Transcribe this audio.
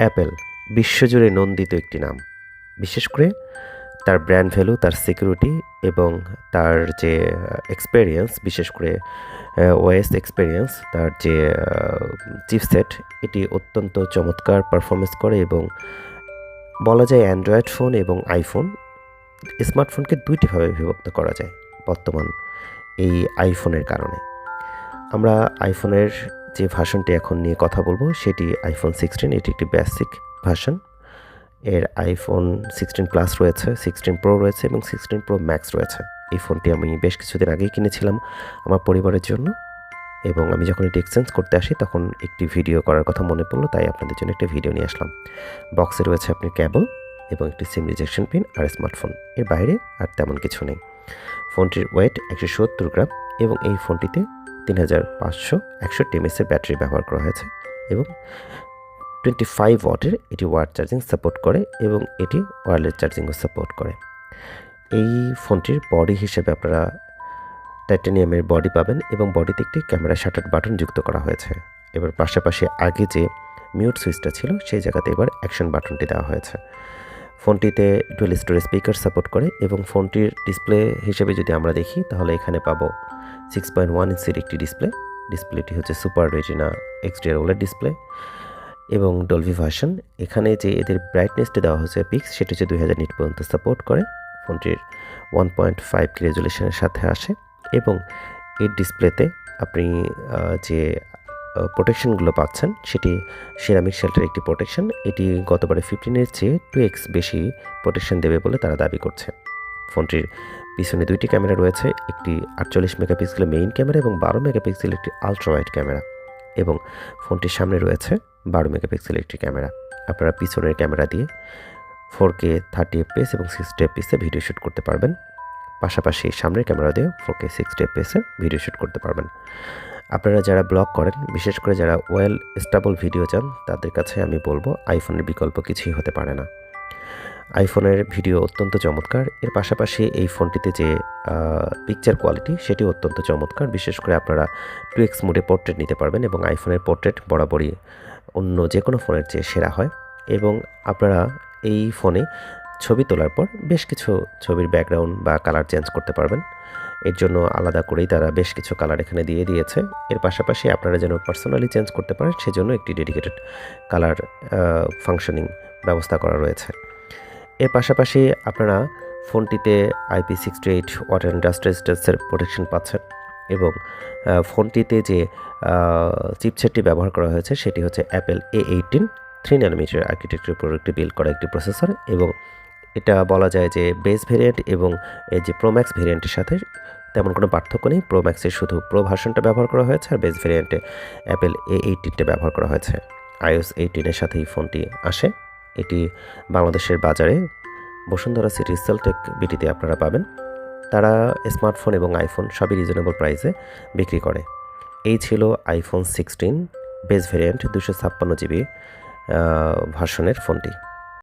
Apple বিশ্বজুড়ে নন্দিত একটি নাম। বিশেষ করে তার ব্র্যান্ড ভ্যালু তার সিকিউরিটি এবং তার যে এক্সপেরিয়েন্স বিশেষ করে ওএস এক্সপেরিয়েন্স তার যে চিপসেট এটি অত্যন্ত চমৎকার পারফরমেন্স করে এবং বলা যায় অ্যান্ড্রয়েড ফোন এবং আইফোন স্মার্টফোনকে দুইটিভাবে বিভক্ত করা যায় বর্তমান এই আইফোনের কারণে। আমরা আইফোনের যে ভার্সনটি এখন নিয়ে কথা বলব সেটি আইফোন সিক্সটিন এটি একটি বেসিক ভার্সন এর আইফোন সিক্সটিন প্লাস রয়েছে সিক্সটিন প্রো রয়েছে এবং সিক্সটিন প্রো ম্যাক্স রয়েছে। এই ফোনটি আমি বেশ কিছুদিন আগেই কিনেছিলাম আমার পরিবারের জন্য এবং আমি যখন এটি এক্সচেঞ্জ করতে আসি তখন একটি ভিডিও করার কথা মনে পড়ল, তাই আপনাদের জন্য একটা ভিডিও নিয়ে আসলাম। বক্সে রয়েছে আপনি ক্যাবল এবং একটি সিম রিজেকশন পিন আর স্মার্টফোন এর বাইরে আর তেমন কিছু নেই। ফোনটির ওয়েট একশো সত্তর গ্রাম এবং এই ফোনটিতে তিন হাজার পাঁচশো একশো টেমএসের ব্যাটারি ব্যবহার করা হয়েছে এবং টোয়েন্টি ফাইভ ওয়াটের এটি ওয়ার চার্জিং সাপোর্ট করে এবং এটি ওয়্যারলেস চার্জিংও সাপোর্ট করে। এই ফোনটির বডি হিসেবে আপনারা টাইটানিয়ামের বডি পাবেন এবং বডিতে একটি ক্যামেরা শাটার বাটন যুক্ত করা হয়েছে। এবার পাশাপাশি আগে যে মিউট সুইচটা ছিল, সেই জায়গাতে এবার অ্যাকশন বাটনটি দেওয়া হয়েছে। ফোনটিতে ডুয়েল স্টোরেজ স্পিকার সাপোর্ট করে এবং ফোনটির ডিসপ্লে হিসেবে যদি আমরা দেখি, তাহলে এখানে পাবো সিক্স পয়েন্ট ওয়ান ইঞ্চির একটি ডিসপ্লে। ডিসপ্লেটি হচ্ছে সুপার রেটিনা এক্সডিআর ওলার ডিসপ্লে এবং ডলভি ভার্সন এখানে যে এদের ব্রাইটনেসটি দেওয়া হয়েছে পিক্স সেটি হচ্ছে দুই হাজার নিট পর্যন্ত সাপোর্ট করে। ফোনটির ওয়ান পয়েন্ট ফাইভ রেজুলেশনের সাথে আসে এবং এর ডিসপ্লেতে আপনি যে প্রোটেকশনগুলো পাচ্ছেন, সেটি সিরামিক শেল্টের একটি প্রোটেকশন এটি গতবারে ফিফটিনের চেয়ে টু এক্স বেশি প্রোটেকশন দেবে বলে তারা দাবি করছে। ফোনটির পিছনে দুইটি ক্যামেরা রয়েছে, একটি আটচল্লিশ মেগাপিক্সেলের মেইন ক্যামেরা এবং বারো মেগাপিক্সেলের একটি আলট্রা ওয়াইড ক্যামেরা এবং ফোনটির সামনে রয়েছে বারো মেগাপিক্সেলের একটি ক্যামেরা। আপনারা পিছনের ক্যামেরা দিয়ে four K thirty F FPS এবং সিক্সটি এফপিএসে ভিডিও শ্যুট করতে পারবেন। পাশাপাশি সামনের ক্যামেরা দিয়ে ফোর কে সিক্সটি এফ এফপিএসে ভিডিও শ্যুট করতে পারবেন। আপনারা যারা ব্লগ করেন, বিশেষ করে যারা ওয়েল স্টেবল ভিডিও চান, তাদের কাছে আমি বলব, আইফোনের বিকল্প কিছুই হতে পারে না। আইফোনের ভিডিও অত্যন্ত চমৎকার। এর পাশাপাশি এই ফোনটিতে যে পিকচার কোয়ালিটি সেটি অত্যন্ত চমৎকার। বিশেষ করে আপনারা টু এক্স মোডে পোর্ট্রেট নিতে পারবেন এবং আইফোনের পোর্ট্রেট বরাবরই অন্য যে কোনো ফোনের চেয়ে সেরা হয়। এবং আপনারা এই ফোনে ছবি তোলার পর বেশ কিছু ছবির ব্যাকগ্রাউন্ড বা কালার চেঞ্জ করতে পারবেন। এর জন্য আলাদা করেই তারা বেশ কিছু কালার এখানে দিয়ে দিয়েছে। এর পাশাপাশি আপনারা যেন পার্সোনালি চেঞ্জ করতে পারেন, সেজন্য একটি ডেডিকেটেড কালার ফাংশনিং ব্যবস্থা করা রয়েছে। এর পাশাপাশি আপনারা ফোনটিতে IP sixty eight water and dust protection পাচ্ছেন এবং ফোনটিতে যে চিপসেটটি ব্যবহার করা হয়েছে সেটি হচ্ছে Apple A eighteen three nanometer architecture প্রোডাক্টটি বিল্ড করা একটি প্রসেসর এবং এটা বলা যায় যে বেস ভেরিয়েন্ট এবং এই যে প্রোম্যাক্স ভেরিয়েন্টের সাথে তেমন কোনো পার্থক্য নেই। প্রোম্যাক্সের শুধু প্রো ভার্সনটা ব্যবহার করা হয়েছে আর বেস ভেরিয়েন্টে অ্যাপেল এ এইটিনটা ব্যবহার করা হয়েছে। আইওস এইটিনের সাথে এই ফোনটি আসে। এটি বাংলাদেশের বাজারে বসুন্ধরা সিটি সেলটেক বিটিতে আপনারা পাবেন। তারা স্মার্টফোন এবং আইফোন সবই রিজনেবল প্রাইসে বিক্রি করে। এই ছিল আইফোন সিক্সটিন বেস ভেরিয়েন্ট দুশো ছাপ্পান্ন জিবি ভার্সনের ফোনটি।